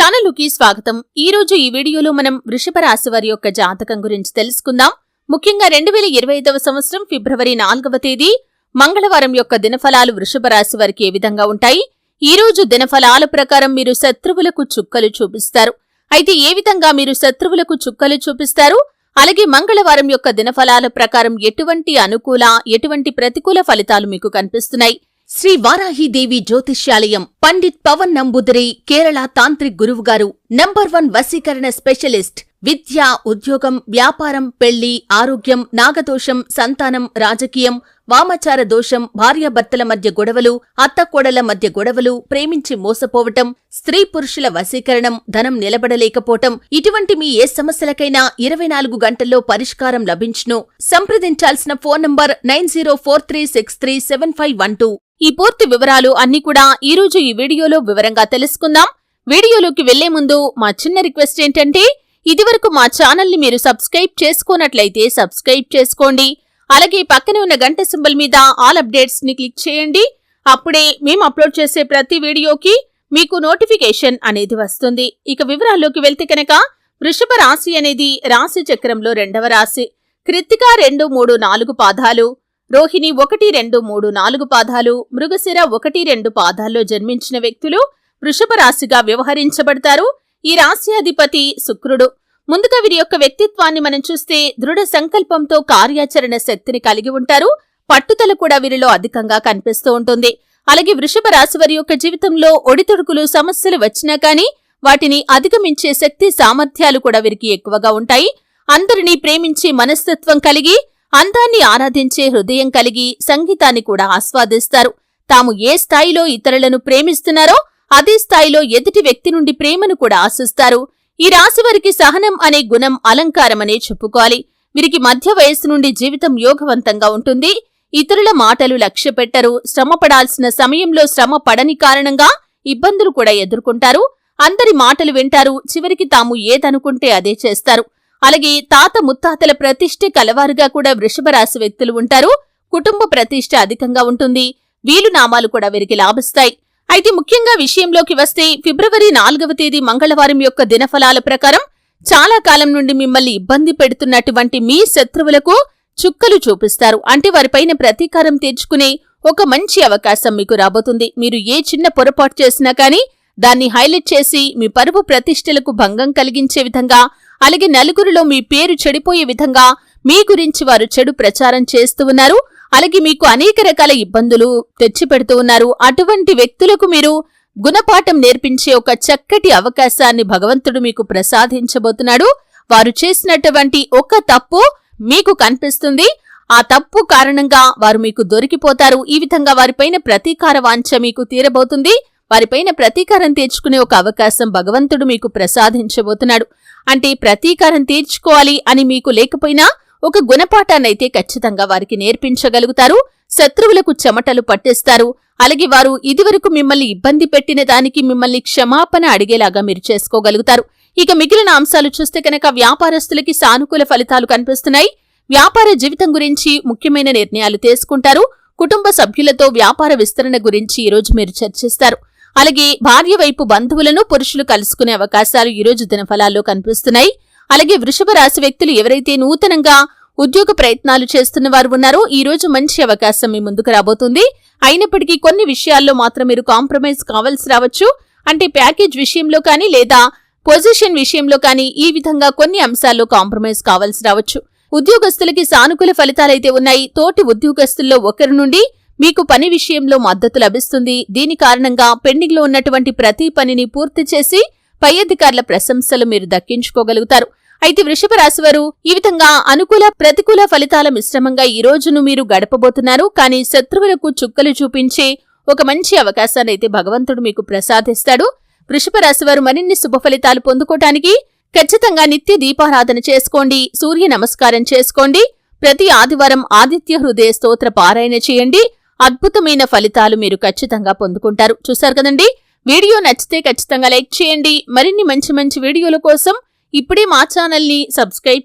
ఛానల్కి స్వాగతం. ఈ రోజు ఈ వీడియోలో మనం వృషభ రాశి వారి యొక్క జాతకం గురించి తెలుసుకుందాం. ముఖ్యంగా రెండు వేల ఇరవై ఐదవ సంవత్సరం ఫిబ్రవరి నాలుగవ తేదీ మంగళవారం యొక్క దినఫలాలు వృషభ రాశి వారికి ఏ విధంగా ఉంటాయి? ఈ రోజు దినఫలాల ప్రకారం మీరు శత్రువులకు చుక్కలు చూపిస్తారు. అయితే ఏ విధంగా మీరు శత్రువులకు చుక్కలు చూపిస్తారు? అలాగే మంగళవారం యొక్క దినఫలాల ప్రకారం ఎటువంటి అనుకూల ఎటువంటి ప్రతికూల ఫలితాలు మీకు కనిపిస్తున్నాయి? శ్రీ వారాహిదేవి జ్యోతిష్యాలయం పండిత్ పవన్ నంబుదరి కేరళ తాంత్రిక్ గురువుగారు నంబర్ వన్ వశీకరణ స్పెషలిస్ట్ విద్య ఉద్యోగం వ్యాపారం పెళ్ళి ఆరోగ్యం నాగదోషం సంతానం రాజకీయం వామాచార దోషం భార్యాభర్తల మధ్య గొడవలు అత్తకోడల మధ్య గొడవలు ప్రేమించి మోసపోవటం స్త్రీ పురుషుల వశీకరణం ధనం నిలబడలేకపోవటం ఇటువంటి మీ ఏ సమస్యలకైనా ఇరవై నాలుగు గంటల్లో పరిష్కారం లభించును. సంప్రదించాల్సిన phone number nine zero four three six three seven five one two. ఈ పూర్తి వివరాలు అన్ని కూడా ఈ రోజు ఈ వీడియోలో వివరంగా తెలుసుకుందాం. వీడియోలోకి వెళ్ళే ముందు మా చిన్న రిక్వెస్ట్ ఏంటంటే ఇదివరకు మా ఛానల్ని మీరు సబ్స్క్రైబ్ చేసుకోనట్లయితే సబ్స్క్రైబ్ చేసుకోండి. అలాగే పక్కనే ఉన్న గంట సింబల్ మీద ఆల్ అప్డేట్స్ని క్లిక్ చేయండి. అప్పుడే మేము అప్లోడ్ చేసే ప్రతి వీడియోకి మీకు నోటిఫికేషన్ అనేది వస్తుంది. ఇక వివరాల్లోకి వెళ్తే కనుక వృషభ రాశి అనేది రాశి చక్రంలో రెండవ రాశి. కృత్తిక రెండు మూడు నాలుగు పాదాలు. రోహిణి ఒకటి రెండు మూడు నాలుగు పాదాలు మృగశిర ఒకటి రెండు పాదాల్లో జన్మించిన వ్యక్తులు వృషభ రాశిగా వ్యవహరించబడతారు. ఈ రాశి అధిపతి శుక్రుడు. ముందుగా వీరి యొక్క వ్యక్తిత్వాన్ని మనం చూస్తే దృఢ సంకల్పంతో కార్యాచరణ శక్తిని కలిగి ఉంటారు. పట్టుదల కూడా వీరిలో అధికంగా కనిపిస్తూ ఉంటుంది. అలాగే వృషభ రాశి వారి యొక్క జీవితంలో ఒడితుడుకులు సమస్యలు వచ్చినా కానీ వాటిని అధిగమించే శక్తి సామర్థ్యాలు కూడా వీరికి ఎక్కువగా ఉంటాయి. అందరినీ ప్రేమించే మనస్తత్వం కలిగి అందాన్ని ఆరాధించే హృదయం కలిగి సంగీతాన్ని కూడా ఆస్వాదిస్తారు. తాము ఏ స్థాయిలో ఇతరులను ప్రేమిస్తున్నారో అదే స్థాయిలో ఎదుటి వ్యక్తి నుండి ప్రేమను కూడా ఆశిస్తారు. ఈ రాశి వారికి సహనం అనే గుణం అలంకారమనే చెప్పుకోవాలి. వీరికి మధ్య వయస్సు నుండి జీవితం యోగవంతంగా ఉంటుంది. ఇతరుల మాటలు లక్ష్య పెట్టరు శ్రమ పడాల్సిన సమయంలో శ్రమ పడని కారణంగా ఇబ్బందులు కూడా ఎదుర్కొంటారు. అందరి మాటలు వింటారు. చివరికి తాము ఏదనుకుంటే అదే చేస్తారు. అలాగే తాత ముత్తాతల ప్రతిష్ఠ కలవారుగా కూడా వృషభ రాశి వ్యక్తులు ఉంటారు. కుటుంబ ప్రతిష్ట అధికంగా ఉంటుంది. వీలు నామాలు కూడా వీరికి లాభిస్తాయి. అయితే ముఖ్యంగా విషయంలోకి వస్తే ఫిబ్రవరి నాలుగవ తేదీ మంగళవారం యొక్క దినఫలాల ప్రకారం చాలా కాలం నుండి మిమ్మల్ని ఇబ్బంది పెడుతున్నటువంటి మీ శత్రువులకు చుక్కలు చూపిస్తారు. అంటే వారిపైన ప్రతీకారం తీర్చుకునే ఒక మంచి అవకాశం మీకు రాబోతుంది. మీరు ఏ చిన్న పొరపాటు చేసినా కానీ దాన్ని హైలైట్ చేసి మీ పరువు ప్రతిష్టలకు భంగం కలిగించే విధంగా అలాగే నలుగురిలో మీ పేరు చెడిపోయే విధంగా మీ గురించి వారు చెడు ప్రచారం చేస్తూ ఉన్నారు. అలాగే మీకు అనేక రకాల ఇబ్బందులు తెచ్చిపెడుతూ ఉన్నారు. అటువంటి వ్యక్తులకు మీరు గుణపాఠం నేర్పించే ఒక చక్కటి అవకాశాన్ని భగవంతుడు మీకు ప్రసాదించబోతున్నాడు. వారు చేసినటువంటి ఒక తప్పు మీకు కనిపిస్తుంది. ఆ తప్పు కారణంగా వారు మీకు దొరికిపోతారు. ఈ విధంగా వారిపైన ప్రతీకార వాంఛ మీకు తీరబోతుంది. వారిపైన ప్రతీకారం తీర్చుకునే ఒక అవకాశం భగవంతుడు మీకు ప్రసాదించబోతున్నాడు. అంటే ప్రతీకారం తీర్చుకోవాలి అని మీకు లేకపోయినా ఒక గుణపాఠాన్నైతే ఖచ్చితంగా వారికి నేర్పించగలుగుతారు. శత్రువులకు చెమటలు పట్టేస్తారు. అలాగే వారు ఇదివరకు మిమ్మల్ని ఇబ్బంది పెట్టిన దానికి మిమ్మల్ని క్షమాపణ అడిగేలాగా మీరు చేసుకోగలుగుతారు. ఇక మిగిలిన అంశాలు చూస్తే కనుక వ్యాపారస్తులకి సానుకూల ఫలితాలు కనిపిస్తున్నాయి. వ్యాపార జీవితం గురించి ముఖ్యమైన నిర్ణయాలు తీసుకుంటారు. కుటుంబ సభ్యులతో వ్యాపార విస్తరణ గురించి ఈరోజు మీరు చర్చిస్తారు. అలాగే భార్య వైపు బంధువులను పురుషులు కలుసుకునే అవకాశాలు ఈరోజు దినఫలాల్లో కనిపిస్తున్నాయి. అలాగే వృషభ రాశి వ్యక్తులు ఎవరైతే నూతనంగా ఉద్యోగ ప్రయత్నాలు చేస్తున్న వారు ఉన్నారో ఈ రోజు మంచి అవకాశం మీ ముందుకు రాబోతుంది. అయినప్పటికీ కొన్ని విషయాల్లో మాత్రం మీరు కాంప్రమైజ్ కావాల్సి రావచ్చు. అంటే ప్యాకేజ్ విషయంలో కానీ లేదా పొజిషన్ విషయంలో కానీ ఈ విధంగా కొన్ని అంశాల్లో కాంప్రమైజ్ కావాల్సి రావచ్చు. ఉద్యోగస్తులకి సానుకూల ఫలితాలైతే ఉన్నాయి. తోటి ఉద్యోగస్తుల్లో ఒకరి నుండి మీకు పని విషయంలో మద్దతు లభిస్తుంది. దీని కారణంగా పెండింగ్లో ఉన్నటువంటి ప్రతి పనిని పూర్తి చేసి పై అధికారుల ప్రశంసలు మీరు దక్కించుకోగలుగుతారు. అయితే వృషభ రాశివారు ఈ విధంగా అనుకూల ప్రతికూల ఫలితాల మిశ్రమంగా ఈ రోజును మీరు గడపబోతున్నారు. కానీ శత్రువులకు చుక్కలు చూపించే ఒక మంచి అవకాశాన్ని అయితే భగవంతుడు మీకు ప్రసాదిస్తాడు. వృషభ రాశివారు మరిన్ని శుభ ఫలితాలు పొందుకోవటానికి ఖచ్చితంగా నిత్య దీపారాధన చేసుకోండి. సూర్య నమస్కారం చేసుకోండి. ప్రతి ఆదివారం ఆదిత్య హృదయ స్తోత్ర పారాయణ చేయండి. అద్భుతమైన ఫలితాలు మీరు ఖచ్చితంగా పొందుకుంటారు. చూశారు కదండి? వీడియో నచ్చితే ఖచ్చితంగా లైక్ చేయండి. మరిన్ని మంచి మంచి వీడియోల కోసం ఇప్పుడే మా ఛానల్ని సబ్స్క్రైబ్